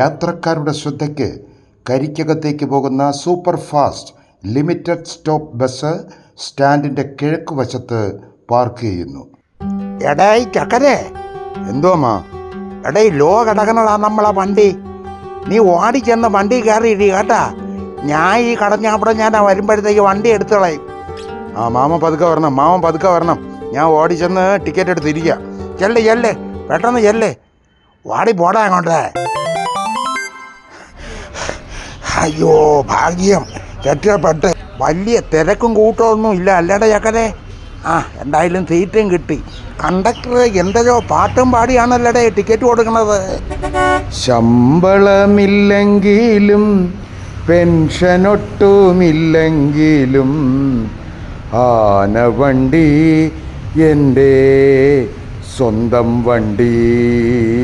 യാത്രക്കാരുടെ ശ്രദ്ധയ്ക്ക് കരിക്കകത്തേക്ക് പോകുന്ന super fast limited stop bus സ്റ്റാൻഡിന്റെ കിഴക്ക് വശത്ത് പാർക്ക് ചെയ്യുന്നു. എടേ ചക്കരെ. എന്തോ അമ്മ? എടേ ലോ കിടക്കണടാ നമ്മളെ വണ്ടി. നീ ഓടി ഓടിച്ചെന്ന് വണ്ടി കയറിയിടി കേട്ടാ. ഞാൻ ഈ കടഞ്ഞാപ്പടെ ഞാൻ വരുമ്പോഴത്തേക്ക് വണ്ടി എടുത്തോളയും ആ മാമ പതുക്കെ വരണം മാമ പതുക്കെ വരണം. ഞാൻ ഓടി ഓടിച്ചെന്ന് ടിക്കറ്റ് എടുത്തിരിക്കുക ചെല്ല് ചെല്ല്. പെട്ടെന്ന് ചെല്ലേ. വാടി പോടാ അങ്ങോട്ട്. അയ്യോ ഭാഗ്യം. രക്ഷപ്പെട്ട് വലിയ തിരക്കും കൂട്ടമൊന്നും ഇല്ല അല്ലടേ ചക്കരെ? ആ എന്തായാലും സീറ്റും കിട്ടി. കണ്ടക്ടർ എന്തോ പാട്ടും പാടിയാണല്ലടേ ടിക്കറ്റ് കൊടുക്കുന്നത് ശമ്പളമില്ലെങ്കിലും പെൻഷനൊട്ടുമില്ലെങ്കിലും ആനവണ്ടി എന്റെ സ്വന്തം വണ്ടി.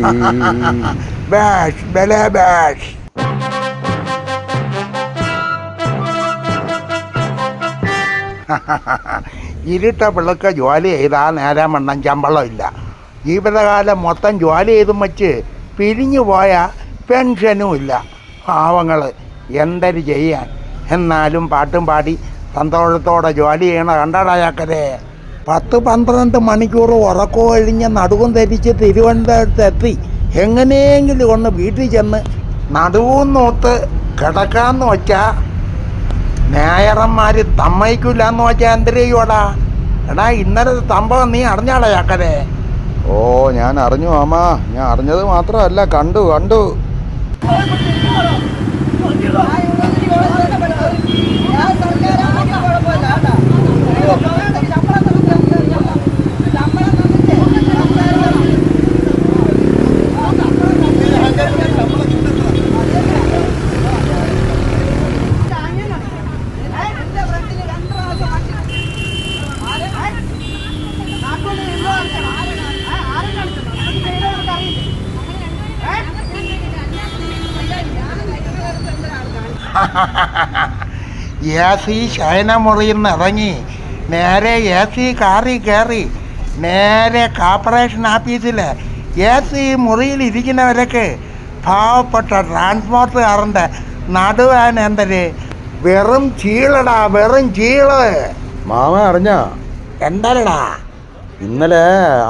ബാഷ് ബല ബാഷ്. ഇരുട്ട പിള്ളക്ക് ജോലി ചെയ്താൽ നേരം വണ്ണം ശമ്പളമില്ല. ജീവിതകാലം മൊത്തം ജോലി ചെയ്തും വച്ച് പിരിഞ്ഞു പോയ പെൻഷനും ഇല്ല പാവങ്ങൾ എന്തൊരു ചെയ്യാൻ? എന്നാലും പാട്ടും പാടി സന്തോഷത്തോടെ ജോലി ചെയ്യണ കണ്ടടായാക്കരെ പത്ത് പന്ത്രണ്ട് മണിക്കൂർ ഉറക്കോ കഴിഞ്ഞ് നടുവും ധരിച്ച് തിരുവനന്തപുരത്ത് എത്തി. എങ്ങനെയെങ്കിലും ഒന്ന് വീട്ടിൽ ചെന്ന് നടുവും നോത്ത് കിടക്കാമെന്ന് വെച്ചാ നേയറന്മാര് തമ്മയിക്കില്ല എന്ന് വെച്ചാൽ എന്തിനേയോടാ എടാ ഇന്നലെ സംഭവം നീ അറിഞ്ഞാടാ ചക്കരെ? ഓ ഞാൻ അറിഞ്ഞു ആമാ ഞാൻ അറിഞ്ഞത് മാത്രമല്ല കണ്ടു കണ്ടു. എ സി ശയനമുറിയിൽ നിന്ന് ഇറങ്ങി നേരെ എ സി കാറി കയറി. നേരെ കോർപ്പറേഷൻ ഓഫീസിൽ എ സി മുറിയിൽ ഇരിക്കുന്നവരൊക്കെ പാവപ്പെട്ട ട്രാൻസ്പോർട്ടുകാരന്റെ നടുവാൻ എന്തര്? വെറും ചീളടാ വെറും ചീൾ. മാമ അറിഞ്ഞ? എന്താടാ ഇന്നലെ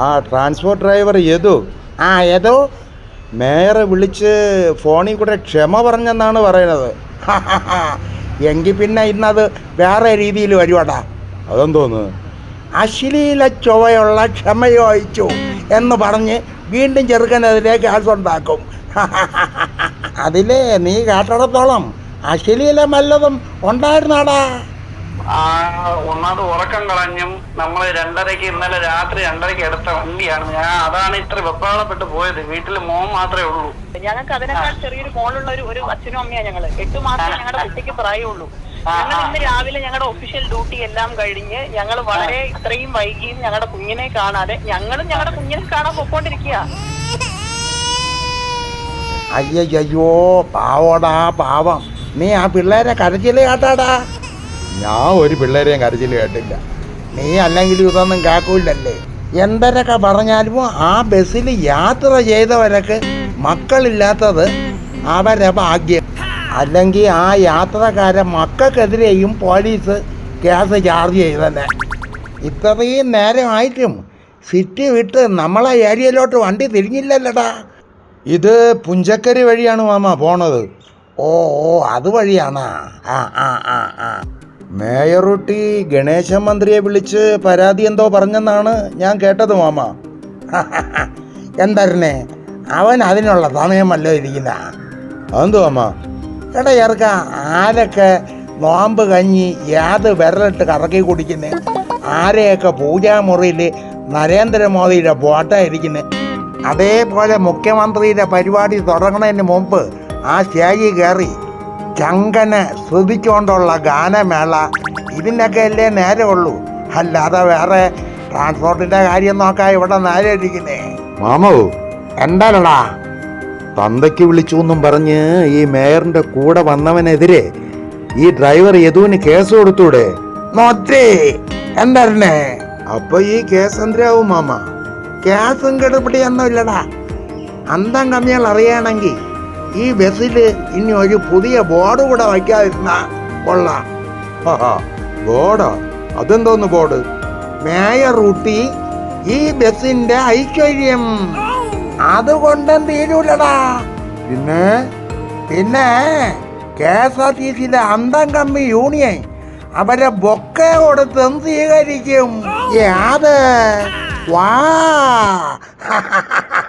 ആ ട്രാൻസ്പോർട്ട് ഡ്രൈവർ യദു. ആ യദു? മേയറെ വിളിച്ച് ഫോണിൽ കൂടെ ക്ഷമ പറഞ്ഞെന്നാണ് പറയണത് എങ്കിൽ പിന്നെ ഇന്നത് വേറെ രീതിയിൽ വരുവാടാ. അതെന്തോന്ന്? അശ്ലീല ചൊവ്വയുള്ള ക്ഷമയോയിച്ചു എന്ന് പറഞ്ഞ് വീണ്ടും ചെറുക്കനെതിരെ കേസുണ്ടാക്കും അതിലേ നീ കേട്ടിടത്തോളം. അശ്ലീലമല്ലതും ഉണ്ടായിരുന്നാടാ. ആ ഒന്നാമത് ഉറക്കം കളഞ്ഞും നമ്മൾ രണ്ടരയ്ക്ക് ഇന്നലെ രാത്രി രണ്ടരയ്ക്ക് എടുത്ത വണ്ടിയാണ്. ഞാൻ അതാണ് ഇത്ര വെപ്പാളപ്പെട്ട് പോയത്. വീട്ടിൽ മോൻ മാത്രമേ ഉള്ളൂ. ഞങ്ങൾക്ക് അതിനേക്കാൾ ചെറിയൊരു മോളുള്ള ഒരു ഒരു അച്ഛനും അമ്മയാണ് ഞങ്ങൾ. എട്ട് മാസം ഞങ്ങളുടെ കുട്ടിക്ക് പ്രായമുള്ളൂ. ഞങ്ങൾ ഇന്ന് രാവിലെ ഞങ്ങളുടെ ഒഫീഷ്യൽ ഡ്യൂട്ടി എല്ലാം കഴിഞ്ഞ് ഞങ്ങൾ വളരെ ഇത്രയും വൈകിയും ഞങ്ങളുടെ കുഞ്ഞിനെ കാണാതെ ഞങ്ങളും ഞങ്ങളുടെ കുഞ്ഞിനെ കാണാൻ പൊക്കോണ്ടിരിക്കുക അയ്യയ്യോ പാവോടാ പാവം. നീ ആ പിള്ളേരെ കരച്ചിൽ കേട്ടാടാ. ഞാൻ ഒരു പിള്ളേരെയും കരച്ചിൽ കേട്ടില്ല. നീ അല്ലെങ്കിൽ ഇതൊന്നും കേൾക്കൂലല്ലേ എന്തരൊക്കെ പറഞ്ഞാലും ആ ബസ്സിൽ യാത്ര ചെയ്തവരൊക്കെ മക്കളില്ലാത്തത് അവരെ ഭാഗ്യം. അല്ലെങ്കിൽ ആ യാത്രക്കാരെ മക്കൾക്കെതിരെയും പോലീസ് കേസ് ചാർജ് ചെയ്തന്നെ. ഇത്രയും നേരമായിട്ടും സിറ്റി വിട്ട് നമ്മളെ ഏരിയയിലോട്ട് വണ്ടി തിരിഞ്ഞില്ലല്ലടാ. ഇത് പുഞ്ചക്കരി വഴിയാണ് മാമ പോണത്. ഓ ഓ അതുവഴിയാണാ ആ ആ ആ ആ. മേയറൂട്ടി ഗണേശൻ മന്ത്രിയെ വിളിച്ച് പരാതി എന്തോ പറഞ്ഞെന്നാണ് ഞാൻ കേട്ടത് മാമ. എന്തരനെ അവൻ അതിനുള്ള സമയമല്ലോ ഇരിക്കുന്ന? അതെന്തോ മാമ? എടാ ചേർക്ക ആരൊക്കെ നോമ്പ് കഞ്ഞി യാത് വിരലിട്ട് കറക്കി കുടിക്കുന്നേ? ആരെയൊക്കെ പൂജാമുറിയിൽ നരേന്ദ്രമോദിയുടെ ഫോട്ടോ ഇരിക്കുന്നത് അതേപോലെ മുഖ്യമന്ത്രിയുടെ പരിപാടി തുടങ്ങുന്നതിന് മുമ്പ് ആ സ്റ്റേജിൽ കയറി ചങ്കനെ സ്തുതിച്ചുകൊണ്ടുള്ള ഗാനമേള ഇതിനൊക്കെ അല്ലേ നേരമുള്ളൂ അല്ലാതെ വേറെ ട്രാൻസ്പോർട്ടിന്റെ കാര്യം നോക്കാൻ ഇവിടെ നേരെ ഇരിക്കുന്നേ മാമോ എന്താണടാ? തന്തയ്ക്ക് വിളിച്ചു എന്നും പറഞ്ഞ് ഈ മേയറിന്റെ കൂടെ വന്നവനെതിരെ ഈ ഡ്രൈവർ യദുവിന് കേസ് കൊടുത്തൂടെ? നോത്തി എന്തായിരുന്നേ അപ്പൊ ഈ കേസ് എന്തിനാവും മാമ? കേസും കെടുപിടി ഒന്നും ഇല്ലടാ അന്തം കമ്മികൾ അറിയണമെങ്കിൽ ഈ ബസ്സിൽ ഇനി ഒരു പുതിയ ബോർഡ് കൂടെ വയ്ക്കാതിരുന്ന കൊള്ളാം. ബോർഡാ? അതെന്തോന്ന് ബോർഡ്? മേയർ റൂട്ടി ഈ ബസ്സിന്റെ ഐശ്വര്യം. അതുകൊണ്ടും തീരൂലടാ. പിന്നെ? പിന്നെ കെ എസ് ആർ ടി സിയിലെ അന്തം കമ്മി യൂണിയൻ അവരെ ബൊക്കെ കൊടുത്തും സ്വീകരിക്കും. യാത് വാ.